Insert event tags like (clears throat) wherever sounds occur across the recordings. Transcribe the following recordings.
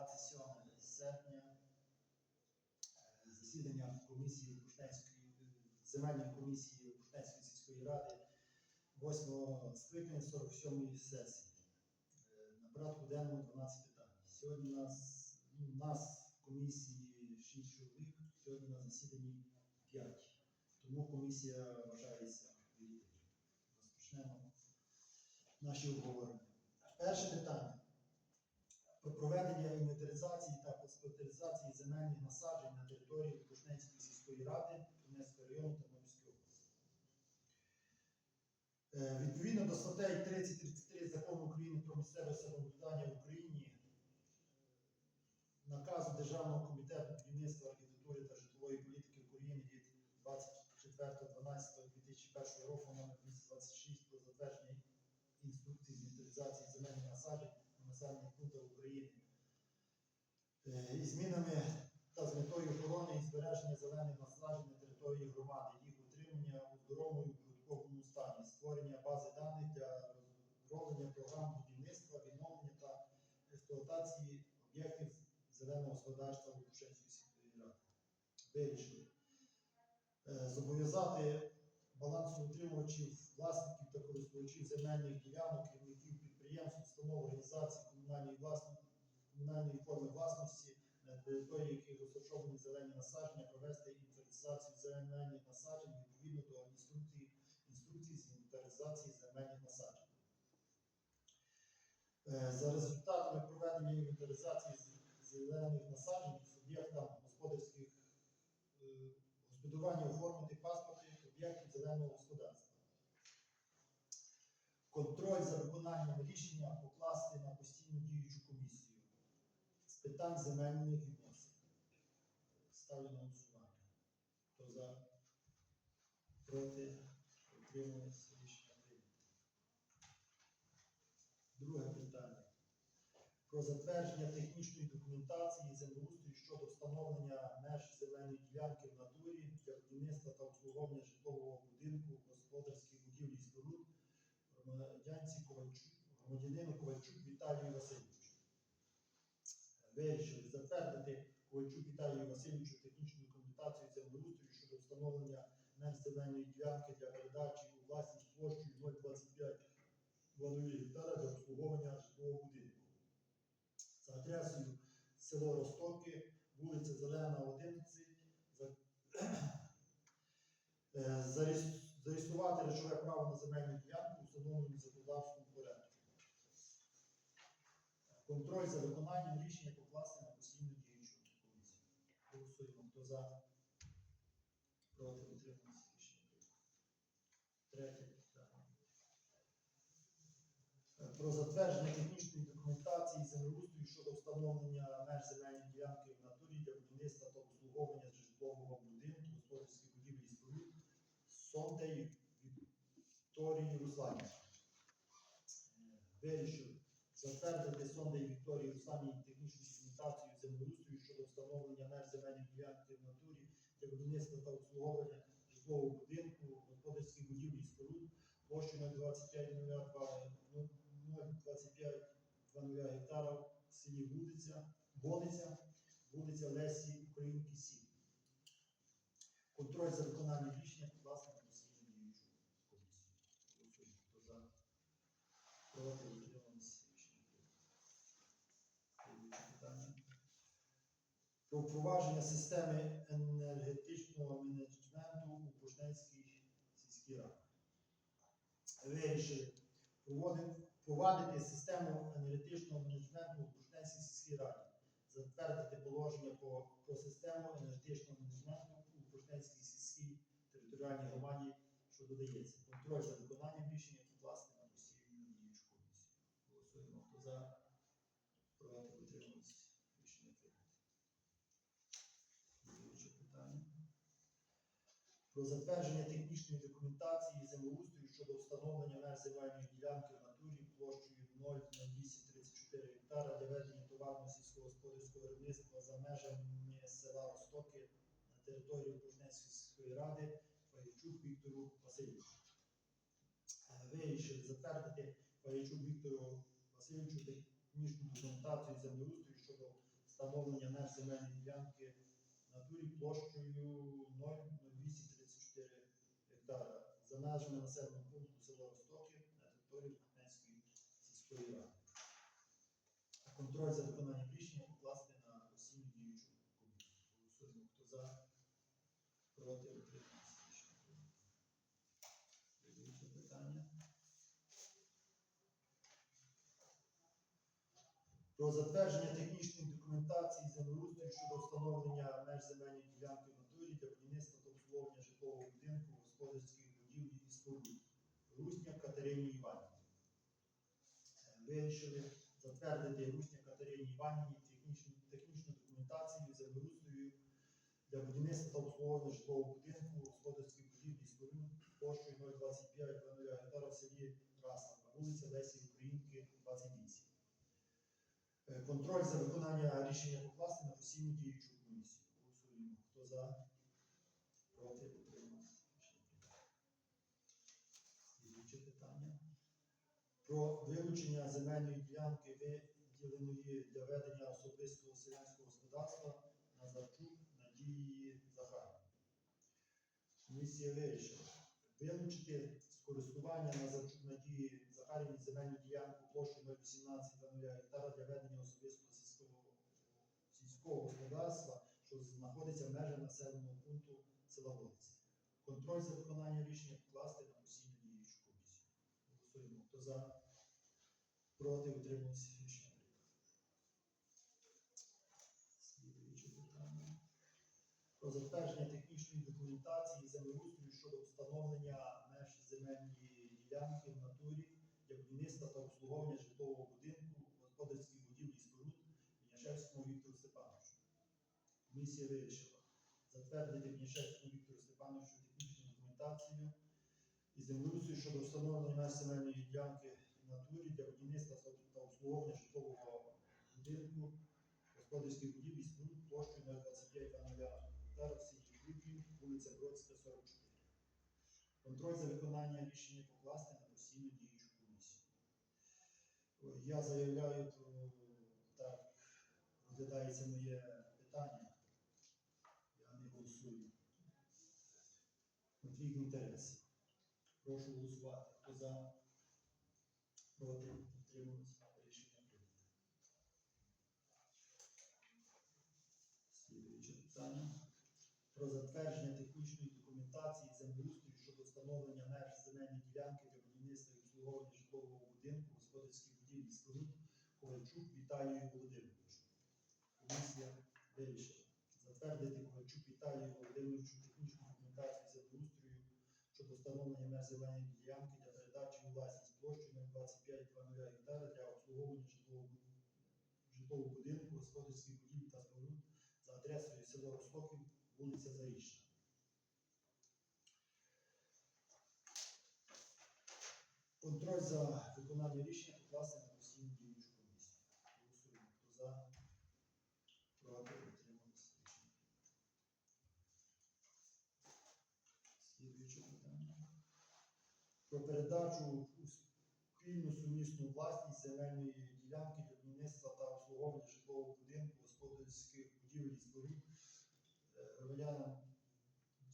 27 серпня е, засідання комісії Бурштинської земельної комісії Бурштинської сільської ради 8 скликання 47 сесії. Е, На порядку денному 12 питань. Сьогодні у нас, ну, у нас в комісії 6 чоловік, сьогодні на засіданні 5. Тому комісія вважається відкритою. Розпочнемо наші обговорення. Перше питання про проведення інвентаризації та експлуатаризації земельних насаджень на території Кушненської сільської ради Донецького району Тернопільської області. Е, Відповідно до статей 30-33 Закону України про місцеве самоврядування в Україні, наказу Державного комітету будівництва архітектури та житлової політики України від 24.12.2001 року номер 226 про затвердження інструкції з інвентаризації земельних насаджень на населених України Е, і змінами та з метою охорони і збереження зелених насаджень на території громади, їх утримання у здоровому і прибутковому стані, створення бази даних для розроблення програм будівництва, відновлення та експлуатації об'єктів зеленого господарства Лукашенської сільської ради. Вирішили е, зобов'язати балансоутримувачів, власників та користувачів земельних ділянок, керівників підприємств, установ, організацій комунальної власності, комунальної форми власності, на території яких розташовані зелені насадження, провести інвентаризацію земельних насаджень відповідно до інструкції, інструкції з інвентаризації земельних насаджень. Е, За результатами проведення інвентаризації зелених насаджень суб'єктам господарських е, господарювання оформити паспорти об'єктів зеленого господарства. Контроль за виконанням рішення покласти на питань земельних відносин. Ставлю на голосування. Хто за? Проти? Утримується рішення прийнято. Друге питання. Про затвердження технічної документації землеустрою щодо встановлення меж земельної ділянки в натурі для будівництва та обслуговування житлового будинку, господарських будівлі і споруд громадянці Ковальчук, громадянину Ковальчук Віталію Васильовичу. Вирішили затвердити Ковальчук Віталію Васильовичу технічну документацію землеустрою щодо встановлення меж земельної ділянки для передачі у власність площею 025 гектара для обслуговування житлового будинку. За адресою село Ростоки, вулиця Зелена, 11, за- (clears throat) Е, зареєструвати речове право на земельну ділянку, встановлену законодавством. Контроль за виконанням рішення покласти на постійну діючу комісію. Голосуємо, хто за, проти, утримується рішення. Третє питання. Е, Про затвердження технічної документації землеустрою щодо встановлення меж земельної ділянки в натурі для будівництва та обслуговування житлового будинку, господарських будівлі і споруд Сондей Вікторії Руслані. Вирішив затвердити Сондей Вікторії Руслані технічну документацію землеустрою щодо встановлення меж земельної ділянки в натурі для будівництва та обслуговування житлового будинку, господарських будівлі і споруд площею 025 025 гектара в селі Вулиця, Волиця, вулиця Лесі Українки 7. Контроль за виконанням рішення власне на постійну діючу комісію. Голосуємо. Хто за? Проти утрималися рішення прийнято. Слідуюче питання. Про впровадження системи енергетичного менеджменту у Пушненській сільській раді. Проводити- впровадити систему енергетичного менеджменту у Пушненській сільській раді затвердити положення по, про систему енергетичного менеджменту у Пушненській сільській територіальній громаді, що додається. Контроль за виконанням рішення власне на постійну діючу комісію. Голосуємо. Хто за? Проти утримується. Рішення прийнято. Слідуюче питання. Про затвердження технічної документації землеустрою щодо встановлення меж земельної ділянки в натурі площею 0,234 гектара для ведення товарного сільськогосподарського виробництва за межами села Ростоки на території Пожнецької ради Паячук Віктору Васильовичу. Е, Вирішили затвердити Паячук Віктору Васильовичу технічну документацію землеустрою щодо встановлення меж земельної ділянки в натурі площею 0,0834 гектара за межами населеного пункту села Ростоки на території Бахненської сільської ради. Контроль за виконанням рішення покласти на постійну діючу комісію. Голосуємо, хто за, проти, утримався. Слідуюче питання. Про затвердження технічної документації землеустрою щодо встановлення меж земельної ділянки в натурі для будівництва та обслуговування житлового господарських будівлі і споруд. Русня Катерині Іванівні. Е, Вирішили затвердити Русня Катерині Іванівні технічну, технічну документацію землеустрою для будівництва та обслуговування житлового будинку, господарських будівлі і споруд площею 025 гектара в селі Красненка, вулиця Лесі Українки, 28. Е, Контроль за виконання рішення покласти на постійну діючу комісію. Голосуємо. Хто за? Проти? Утримався. Рішення прийнято. Слідуюче питання. Про вилучення земельної ділянки, виділеної для ведення особистого селянського господарства на Назарчук Надії Захарівни. Комісія вирішила вилучити з користування Назарчук Надії Захарівні земельну ділянку площею 018 гектара для ведення особистого сільського, сільського господарства, що знаходиться в межах населеного пункту села Волиця. Контроль за виконанням рішення покласти на. Голосуємо. Хто за? Проти утримується рішення. Слідуюче питання. Про затвердження технічної документації землеустрою щодо встановлення меж земельної ділянки в натурі для будівництва та обслуговування житлового будинку, господарських будівлі і споруд Віняшевському Віктору Степановичу. Комісія вирішила затвердити Віняшевському Віктору Степановичу технічну документацію і землеустрою щодо встановлення земельної ділянки натурі для будівництва та обслуговування житлового будинку, господарських будівлі і споруд площею 025 гектара в селі Крюків, вулиця Бродська, 44. Контроль за виконання рішення покласти на постійну діючу комісію. Я заявляю про так, розглядається моє питання. Я не голосую. Конфлікт інтересів. Прошу голосувати. Хто за? Проти? Утримується? Рішення прийнято. Слідуюче питання. Про затвердження технічної документації землеустрою щодо встановлення меж земельної ділянки для будівництва і обслуговування житлового будинку, господарських будівель і споруд Ковальчук Віталію Володимировичу. Комісія вирішила затвердити Ковальчук Віталію Володимировичу технічну документацію щодо встановлення меж земельної ділянки для передачі у власність площею 025 гектара для обслуговування житлового будинку, господарських будівель та споруд за адресою село Ростоків, вулиця Зарічна. Контроль за виконання рішення покласти на постійну діючу комісію. Голосуємо. Хто за? Проти утрималися рішення. Питання. Про передачу у спільну сумісну власність земельної ділянки для будівництва та обслуговування житлового будинку, господарських будівель і споруд е, громадянам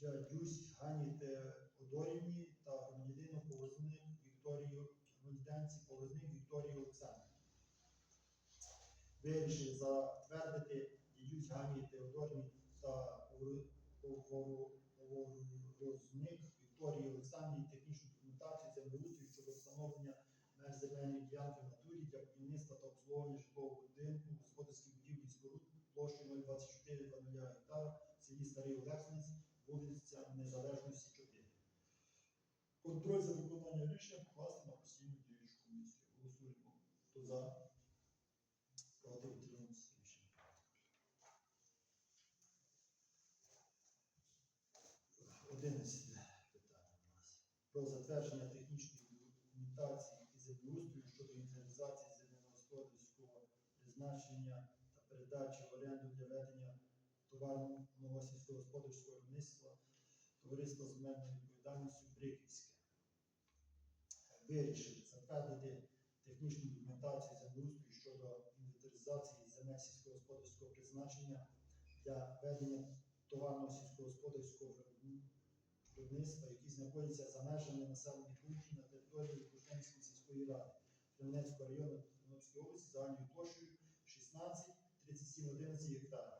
Дядюсь Гані Теодорівні та громадянину Повозник Вікторію громадянці Повозник Вікторії Олександрівні. Вирішили затвердити Дядюсь Гані Теодорівні та Поворозник Вікторії Олександрівні технічну документацію землеустрою щодо встановлення меж земельної ділянки в натурі для будівництва та обслуговування житлового будинку, господарських будівель і споруд площею 024 гектара в селі Старий Олексинець, вулиця Незалежності 4. Контроль за виконання рішення покласти на постійну діючу комісію. Голосуємо. Хто за? Проти утримався рішення. Одинадцяте питання у нас. Про затвердження технічної документації і землеустрою щодо інвентаризації земельно-господарського призначення та передачі в оренду для ведення товарного сільськогосподарського виробництва товариства з обмеженою відповідальністю Бриківське. Вирішили затвердити технічну документацію землеустрою щодо інвентаризації земель сільськогосподарського призначення для ведення товарного сільськогосподарського виробни- виробництва, які знаходяться за межами населених пунктів на території Кушненської сільської ради Кременецького району Тернопільської області загальною площею 16 37 11 гектарів.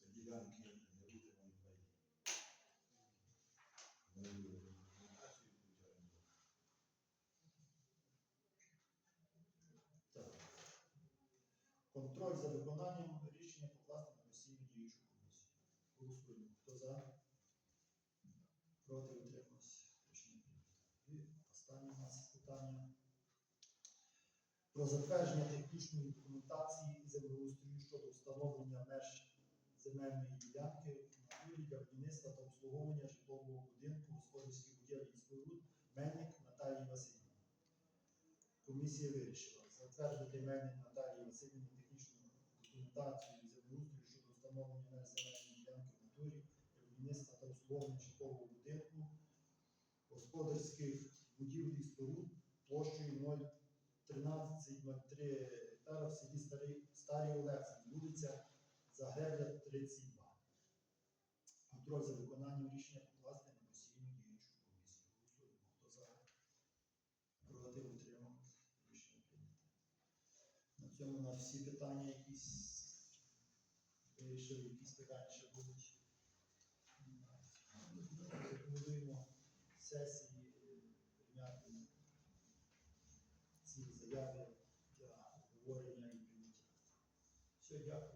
Це ділянки невитриманої паї. Ми. Так. Контроль за виконанням рішення покласти на постійну діючу комісію. Голосуємо. Хто за? Проти утримався. Останнє у нас питання. Про затвердження технічної документації і землеустрою щодо встановлення меж земельної ділянки в натурі для будівництва та обслуговування житлового будинку господарських будівель і споруд Мельник Наталії Васильівни. Комісія вирішила затвердити Мельник Наталії Васильівні технічну документацію землеустрою щодо встановлення меж земельної ділянки в натурі будівництва та обслуговування житлового будинку господарських будівель і споруд площею 01303 гектара в селі Старий, Старій Олексій, вулиця Загребля, 32. Контроль за виконанням рішення покласти на постійну діючу комісію. Голосуємо. Хто за? Проти утримався. Рішення прийнято. На цьому у нас всі питання якісь вирішили, якісь питання ще будуть. Рекомендуємо сесії прийняти ці заяви для обговорення і прийняття. Все, дякую.